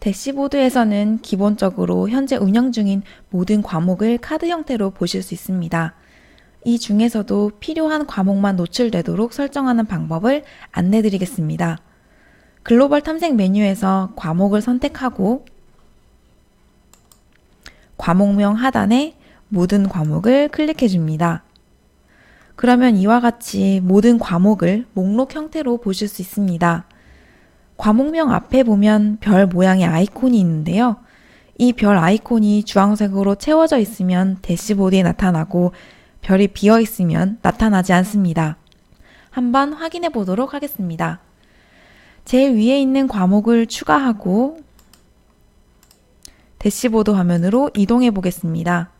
대시보드에서는 기본적으로 현재 운영 중인 모든 과목을 카드 형태로 보실 수 있습니다. 이 중에서도 필요한 과목만 노출되도록 설정하는 방법을 안내 드리겠습니다. 글로벌 탐색 메뉴에서 과목을 선택하고 과목명 하단에 모든 과목을 클릭해 줍니다. 그러면 이와 같이 모든 과목을 목록 형태로 보실 수 있습니다. 과목명 앞에 보면 별 모양의 아이콘이 있는데요. 이 별 아이콘이 주황색으로 채워져 있으면 대시보드에 나타나고 별이 비어 있으면 나타나지 않습니다. 한번 확인해 보도록 하겠습니다. 제일 위에 있는 과목을 추가하고 대시보드 화면으로 이동해 보겠습니다.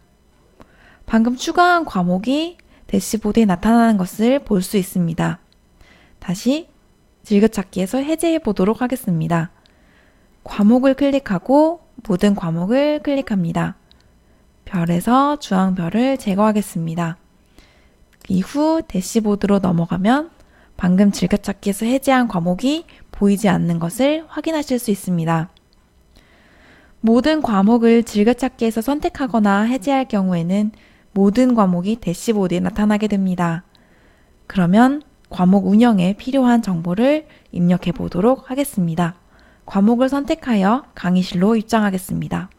방금 추가한 과목이 대시보드에 나타나는 것을 볼 수 있습니다. 다시 즐겨찾기에서 해제해 보도록 하겠습니다. 과목을 클릭하고 모든 과목을 클릭합니다. 별에서 주황별을 제거하겠습니다. 이후 대시보드로 넘어가면 방금 즐겨찾기에서 해제한 과목이 보이지 않는 것을 확인하실 수 있습니다. 모든 과목을 즐겨찾기에서 선택하거나 해제할 경우에는 모든 과목이 대시보드에 나타나게 됩니다. 그러면 과목 운영에 필요한 정보를 입력해 보도록 하겠습니다. 과목을 선택하여 강의실로 입장하겠습니다.